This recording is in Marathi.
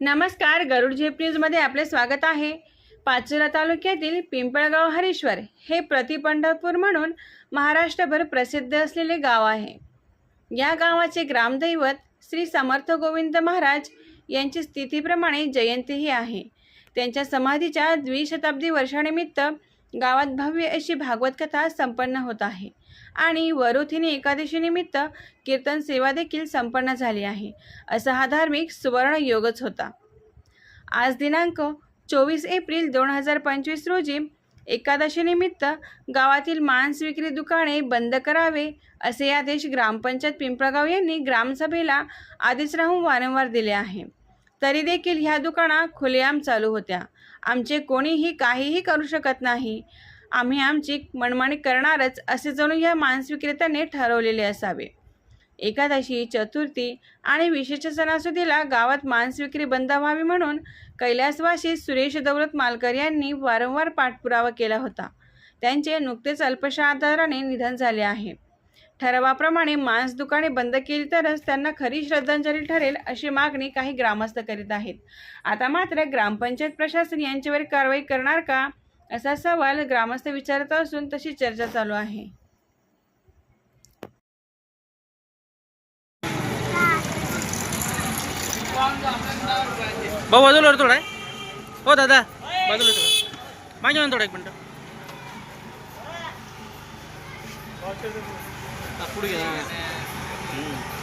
नमस्कार गरुड झेप न्यूजमध्ये आपले स्वागत आहे. पाचोरा तालुक्यातील पिंपळगाव हरीश्वर हे प्रतिपंढरपूर म्हणून महाराष्ट्रभर प्रसिद्ध असलेले गाव आहे. या गावाचे ग्रामदैवत श्री समर्थ गोविंद महाराज यांची स्थितीप्रमाणे जयंतीही आहे. त्यांच्या समाधीच्या द्विशताब्दी वर्षानिमित्त गावात भव्य अशी भागवत कथा संपन्न होत आहे. आणि वरुथिनी एकादशीनिमित्त कीर्तन सेवा देखील संपन्न झाली आहे. असा हा धार्मिक सुवर्ण योगच होता. आज दिनांक चोवीस एप्रिल दोन हजार पंचवीस रोजी एकादशीनिमित्त गावातील मांस विक्री दुकाने बंद करावे असे आदेश ग्रामपंचायत पिंपळगाव यांनी ग्रामसभेला आदेश राहून वारंवार दिले आहे. तरी देखील ह्या दुकाना खुलेआम चालू होत्या. आमचे कोणीही काहीही करू शकत नाही. आम्ही आमची मनमानी करणारच असे जणू या मांसविक्रेत्याने ठरवलेले असावे. एकादशी चतुर्थी आणि विशेष सणासुदीला गावात मांस विक्री बंद व्हावी म्हणून कैलासवासी सुरेश दौलत मालकर यांनी वारंवार पाठपुरावा केला होता. त्यांचे नुकतेच अल्पशा आजाराने निधन झाले आहे. ठरावाप्रमाणे मांस दुकाने बंद केली तरच त्यांना खरी श्रद्धांजली ठरेल अशी मागणी काही ग्रामस्थ करीत आहेत. आता मात्र ग्रामपंचायत प्रशासन यांच्यावर कारवाई करणार का? असा सवाल ग्रामस्थ विचारत असून तशी चर्चा चालू आहे. भाऊ बाजूला थोडा हो दादा. बाजूला थोडा. मागे थोडा एक मिनटं. 아, 뭐. 딱 뿌리게 나네. 음.